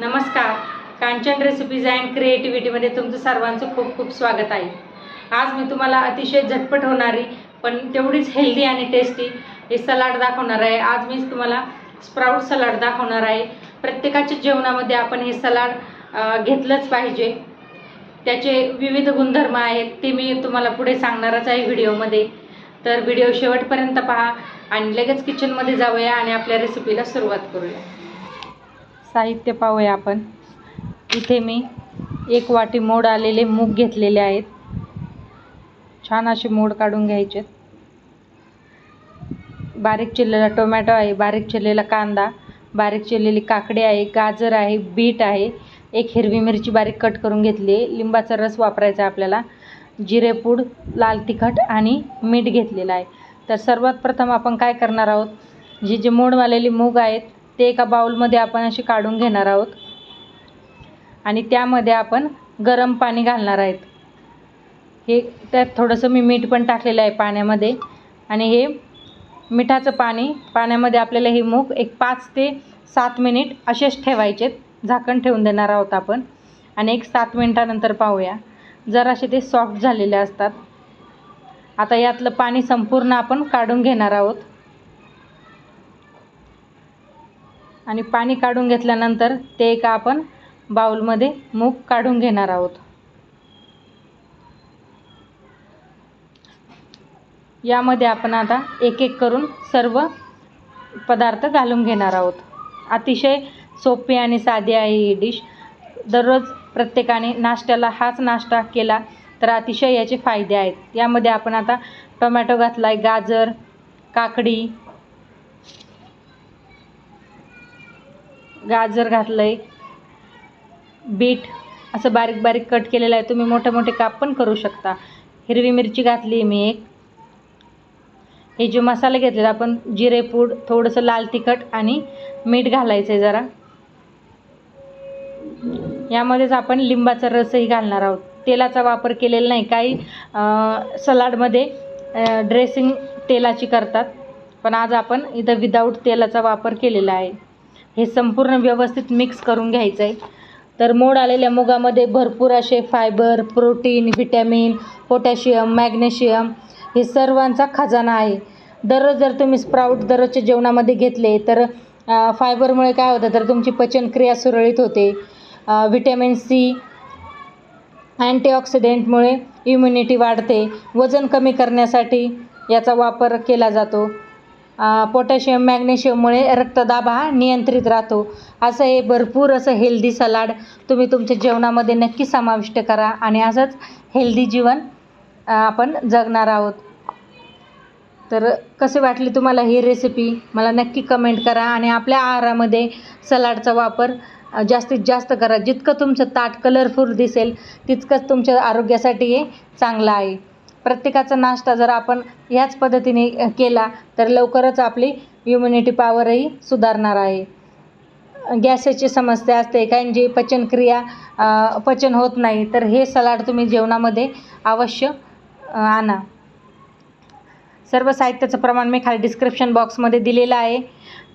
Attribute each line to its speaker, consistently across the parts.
Speaker 1: नमस्कार. Kanchan recipes and क्रिएटिव्हिटीमध्ये तुमचं सर्वांचं खूप खूप स्वागत आहे. आज मी तुम्हाला अतिशय झटपट होणारी पण तेवढीच हेल्दी आणि टेस्टी हे सलाड दाखवणार आहे. आज मी तुम्हाला स्प्राऊट सलाड दाखवणार आहे. प्रत्येकाच्या जेवणामध्ये आपण हे सलाड घेतलंच पाहिजे. त्याचे विविध गुणधर्म आहेत ते मी तुम्हाला पुढे सांगणारच आहे व्हिडिओमध्ये. तर व्हिडिओ शेवटपर्यंत पहा आणि लगेच किचनमध्ये जाऊया आणि आपल्या रेसिपीला सुरुवात करूया. साहित्य पाहूया आपण. इथे मी एक वाटी मोड आलेले मूग घेतलेले आहेत. छान असे मोड काढून घ्यायचे. बारीक चिरलेला टोमॅटो आहे बारीक चिरलेला कांदा बारीक चिरलेली काकडी आहे गाजर आहे बीट आहे. एक हिरवी मिरची बारीक कट करून घेतली आहे. लिंबाचा रस वापरायचा आपल्याला. जिरेपूड लाल तिखट आणि मीठ घेतलेलं आहे. तर सर्वात प्रथम आपण काय करणार आहोत? जे जे मोडवालेली मूग आहेत ते एका बाउलमध्ये आपण असे काढून घेणार आहोत. आणि त्यामध्ये आपण गरम पाणी घालणार आहेत. हे त्यात थोडंसं मी मीठ पण टाकलेलं आहे पाण्यामध्ये. आणि हे मिठाचं पाणी पाण्यामध्ये आपल्याला हे मूग एक पाच ते सात मिनिट असेच ठेवायचे झाकण ठेवून देणार आहोत आपण. आणि एक सात मिनटानंतर पाहूया. जरासे ते सॉफ्ट झालेले असतात. आता यातलं पाणी संपूर्ण आपण काढून घेणार आहोत. आणि पाणी काढून घेतल्यानंतर ते एका आपण बाउलमध्ये मूग काढून घेणार आहोत. यामध्ये आपण आता एक एक करून सर्व पदार्थ घालून घेणार आहोत. अतिशय सोपी आणि साधी आहे ही डिश. दररोज प्रत्येकाने नाश्त्याला हाच नाश्ता केला तर अतिशय याचे फायदे आहेत. यामध्ये आपण आता टोमॅटो घातला आहे गाजर काकडी गाजर घातलं आहे बीट असं बारीक बारीक कट केलेलं आहे. तुम्ही मोठे मोठे काप पण करू शकता. हिरवी मिरची घातली मी एक. हे जे मसाले घेतलेले आपण जिरेपूड थोडंसं लाल तिखट आणि मीठ घालायचं आहे जरा. यामध्येच आपण लिंबाचा रसही घालणार आहोत. तेलाचा वापर केलेला नाही. काही सलाडमध्ये ड्रेसिंग तेलाची करतात. पण आज आपण इथं विदाऊट तेलाचा वापर केलेला आहे. हे संपूर्ण व्यवस्थित मिक्स करून घ्यायचं आहे तर मोड आलेल्या मुगामध्ये भरपूर असे fibre protein vitamin potassium magnesium हे सर्वांचा खजाना आहे. दररोज जर तुम्ही स्प्राऊट दररोजच्या जेवणामध्ये घेतले तर फायबरमुळे काय होतं? तर तुमची पचनक्रिया सुरळीत होते. व्हिटॅमिन सी अँटीऑक्सिडेंटमुळे इम्युनिटी वाढते. वजन कमी करण्यासाठी याचा वापर केला जातो. पोटॅशियम मॅग्नेशियममुळे रक्तदाब हा नियंत्रित राहतो. असं हे भरपूर असं हेल्दी सलाड तुम्ही तुमच्या जेवणामध्ये नक्की समाविष्ट करा आणि असंच हेल्दी जीवन आपण जगणार आहोत. तर कसे वाटली तुम्हाला ही रेसिपी मला नक्की कमेंट करा आणि आपल्या आहारामध्ये सलाडचा वापर जास्तीत जास्त करा. जितकं तुमचं ताट कलरफुल दिसेल तितकंच तुमच्या आरोग्यासाठी हे चांगलं आहे. प्रत्येकाचा नाश्ता जर आपण ह्याच पद्धतीने केला तर लवकरच आपली इम्युनिटी पॉवरही सुधारणार आहे. गॅसेची समस्या असते काहींची पचनक्रिया पचन होत नाही तर हे सलाड तुम्ही जेवणामध्ये अवश्य आणा. सर्व साहित्याचं प्रमाण मी खाली डिस्क्रिप्शन बॉक्समध्ये दिलेलं आहे.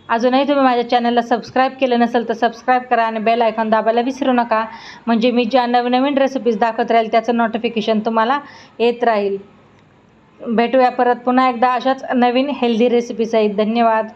Speaker 1: अजूनही तुम्ही माझ्या चॅनलला सबस्क्राईब केलं नसेल तर सबस्क्राईब करा आणि बेल आयकॉन दाबायला विसरू नका. म्हणजे मी ज्या नवीन नवीन रेसिपीज दाखवत राहील त्याचं नोटिफिकेशन तुम्हाला येत राहील. भेटूया परत पुन्हा एकदा अशाच नवीन हेल्दी रेसिपीज आहेत धन्यवाद.